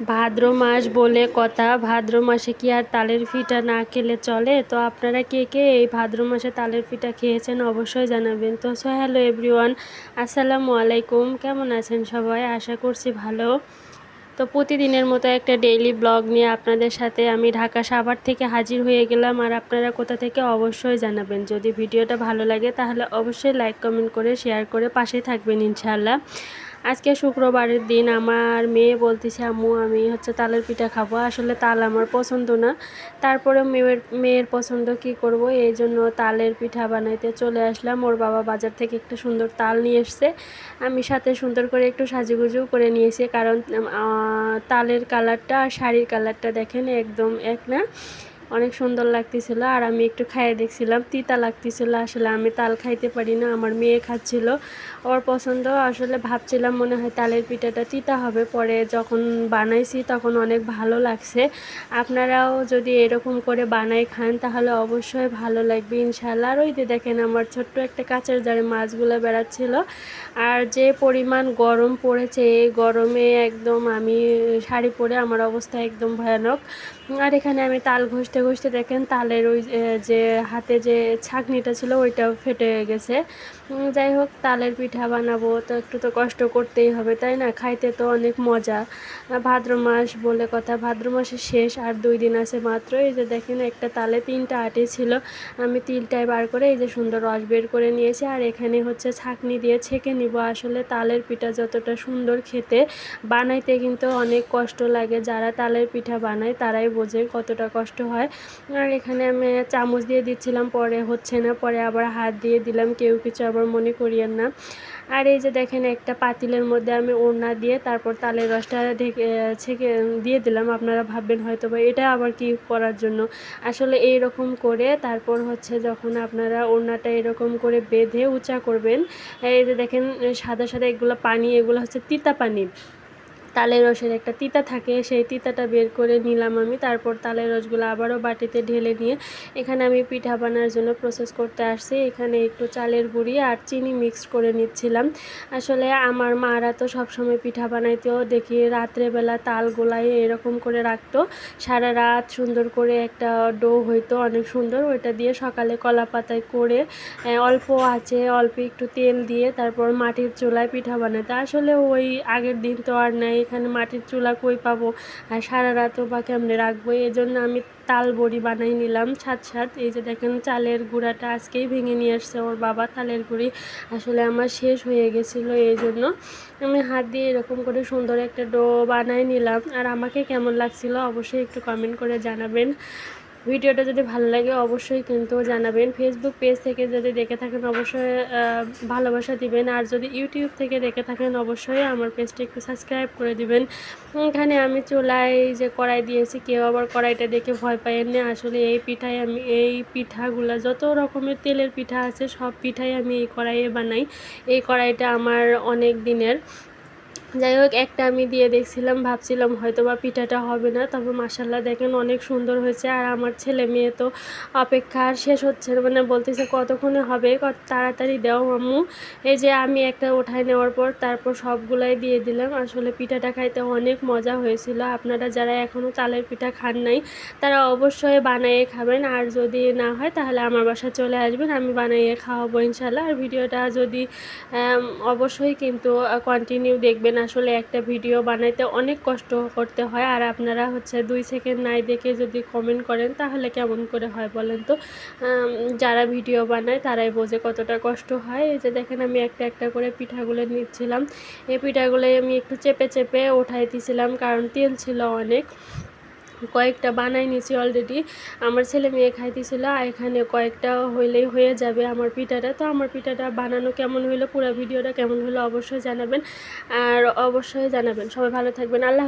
ভাদ্র মাস বলে কথা। ভাদ্র মাসে কি আর তালের পিঠা না খেলে চলে? তো আপনারা কে কে এই ভাদ্র মাসে তালের পিঠা খেয়েছেন অবশ্যই জানাবেন। তো সো হ্যালো এভরিওয়ান আসসালামু আলাইকুম। কেমন আছেন সবাই? আশা করছি ভালো। তো, প্রতিদিনের মতো একটা ডেইলি ব্লগ নিয়ে আপনাদের সাথে আমি ঢাকা সাভার থেকে হাজির হয়ে গেলাম। আর আপনারা কোথা থেকে অবশ্যই জানাবেন। যদি ভিডিওটা ভালো লাগে তাহলে অবশ্যই লাইক কমেন্ট করে শেয়ার করে পাশে থাকবেন ইনশাআল্লাহ। আজকে শুক্রবারের দিন আমার মেয়ে বলতেছে, আম্মু, আমি হচ্ছে তালের পিঠা খাব। আসলে তাল আমার পছন্দ না। তারপরে মেয়ের মেয়ের পছন্দ কি করব? এই জন্য তালের পিঠা বানাইতে চলে আসলাম। ওর বাবা বাজার থেকে একটু সুন্দর তাল নিয়ে এসছে। আমি সাথে সুন্দর করে একটু সাজুগুজু করে নিয়েছি। কারণ তালের কালারটা আর শাড়ির কালারটা দেখেন, একদম এক না। অনেক সুন্দর লাগতেছিল। আর আমি একটু খাইয়ে দেখছিলাম, তিতা লাগতেছিল। আসলে আমি তাল খাইতে পারি না, আমার মেয়ে খাচ্ছিল। ওর পছন্দ, আসলে ভাবছিলাম মনে হয় তালের পিঠাটা তিতা হবে। পরে যখন বানাইছি তখন অনেক ভালো লাগছে। আপনারাও যদি এরকম করে বানাই খান, তাহলে অবশ্যই ভালো লাগবে ইনশাল্লাহ আর ওই দেখেন আমার ছোট্ট একটা কাঁচের জারে মাছগুলো বেড়াচ্ছিল। আর যে পরিমাণ গরম পড়েছে, এই গরমে একদম আমি শাড়ি পরে আমার অবস্থা একদম ভয়ানক। আর এখানে আমি তাল ঘষতে ঘষতে দেখেন, তালের ওই যে হাতে যে ছাঁকনিটা ছিল ওইটাও ফেটে গেছে। যাই হোক, তালের পিঠা বানাবো, তো একটু তো কষ্ট করতেই হবে, তাই না? খাইতে তো অনেক মজা। ভাদ্র মাস বলে কথা, ভাদ্র মাসের শেষ আর দুই দিন আছে মাত্র। এই যে দেখেন, একটা তালে তিনটা আটি ছিল। আমি তিলটায় বার করে এই যে সুন্দর রস বের করে নিয়েছি, আর এখানে হচ্ছে ছাঁকনি দিয়ে ছেঁকে নিব। আসলে তালের পিঠা যতটা সুন্দর খেতে, বানাইতে কিন্তু অনেক কষ্ট লাগে। যারা তালের পিঠা বানায়, তারাই বোঝে কতটা কষ্ট হয়। আর এখানে আমি চামচ দিয়ে দিচ্ছিলাম, পরে হচ্ছে না, পরে আবার হাত দিয়ে দিলাম, কেউ কিছু আবার মনে করিয়েন না। আর এই যে দেখেন, একটা পাতিলের মধ্যে আমি ওড়না দিয়ে তারপর তালের রসটা ঢেকে, ছেঁকে দিয়ে দিলাম। আপনারা ভাববেন হয়তো বা এটা আবার কি করার জন্য। আসলে এই রকম করে তারপর হচ্ছে যখন আপনারা ওড়নাটা এরকম করে বেঁধে উঁচা করবেন, এই যে দেখেন, সাদা সাদা এগুলো পানি, এগুলো হচ্ছে তিতা পানি। তালের রসের একটা তিতা থাকে, সেই তিতাটা বের করে নিলাম আমি। তারপর তালের রসগুলো আবারও বাটিতে ঢেলে নিয়ে এখানে আমি পিঠা বানার জন্য প্রসেস করতে আসছি। এখানে একটু চালের গুঁড়ি আর চিনি মিক্সড করে নিচ্ছিলাম। আসলে আমার মারা তো সবসময় পিঠা বানাইতেও দেখি রাত্রেবেলা তাল গোলায় এরকম করে রাখতো। সারা রাত সুন্দর করে একটা ডো হইতো, অনেক সুন্দর। ওইটা দিয়ে সকালে কলা পাতায় করে অল্প আছে, অল্প একটু তেল দিয়ে তারপর মাটির চুলায় পিঠা বানাতো আসলে ওই আগের দিন তো আর নাই এখানে মাটির চুলা কই পাবো? আর সারা রাতও বা কেমনে রাখব? এই জন্য আমি তাল বড়ি বানাই নিলাম, ছাদ ছাদ। এই যে দেখেন, চালের গুঁড়াটা আজকেই ভেঙে নিয়ে আসছে ওর বাবা, তালের গুঁড়ি। আসলে আমার শেষ হয়ে গেছিল এই জন্য আমি হাত দিয়ে এরকম করে সুন্দর একটা ডো বানাই নিলাম। আর আমাকে কেমন লাগছিল অবশ্যই একটু কমেন্ট করে জানাবেন। ভিডিওটা যদি ভালো লাগে অবশ্যই কিন্তু জানাবেন। ফেসবুক পেজ থেকে যদি দেখে থাকেন অবশ্যই ভালোবাসা দিবেন। আর যদি ইউটিউব থেকে দেখে থাকেন অবশ্যই আমার পেজটা একটু সাবস্ক্রাইব করে দিবেন। এখানে আমি চুলায় যে কড়াই দিয়েছি, কেউ আবার কড়াইটা দেখে ভয় পাইয়েন না। আসলে এই পিঠাই আমি, এই পিঠাগুলো যত রকমের তেলের পিঠা আছে, সব পিঠাই আমি এই কড়াইয়ে বানাই। এই কড়াইটা আমার অনেক দিনের। যাই হোক একটা আমি দিয়ে দেখছিলাম, ভাবছিলাম হয়তো বা পিঠাটা হবে না, তবে মাসাল্লাহ দেখেন অনেক সুন্দর হয়েছে, আর আমার ছেলে মেয়ে তো অপেক্ষা আর শেষ হচ্ছে মানে বলতেছে কতক্ষণে হবে, কত তাড়াতাড়ি দেও আম্মু এই যে আমি একটা ওঠায় নেওয়ার পর তারপর সবগুলাই দিয়ে দিলাম, আসলে পিঠাটা খাইতে অনেক মজা হয়েছিল, আপনারা যারা এখনও চালের পিঠা খান নাই, তারা অবশ্যই বানাইয়ে খাবেন, আর যদি না হয় তাহলে আমার বাসায় চলে আসবেন, আমি বানাইয়ে খাওয়াবো ইনশাল্লাহ আর ভিডিওটা যদি অবশ্যই কিন্তু কন্টিনিউ দেখবেন আসলে একটা ভিডিও বানাইতে অনেক কষ্ট করতে হয়। আর আপনারা হচ্ছে দুই সেকেন্ড নাই দেখে যদি কমেন্ট করেন, তাহলে কেমন করে হয় বলেন তো? যারা ভিডিও বানায়, তারাই বোঝে কতটা কষ্ট হয়। এই যে দেখেন, আমি একটা একটা করে পিঠাগুলো নিচ্ছিলাম। এই পিঠাগুলো আমি একটু চেপে চেপে উঠাই দিয়েছিলাম কারণ তেল ছিল অনেক। কয়েকটা বানাই নিয়েছি অলরেডি আমার ছেলে মেয়ে খাইতেছিল এখানে কয়েকটা হইলেই হয়ে যাবে আমার পিঠাটা। তো আমার পিঠাটা বানানো কেমন হইল, পুরো ভিডিওটা কেমন হলো অবশ্যই জানাবেন। আর অবশ্যই জানাবেন। সবাই ভালো থাকবেন। আল্লাহ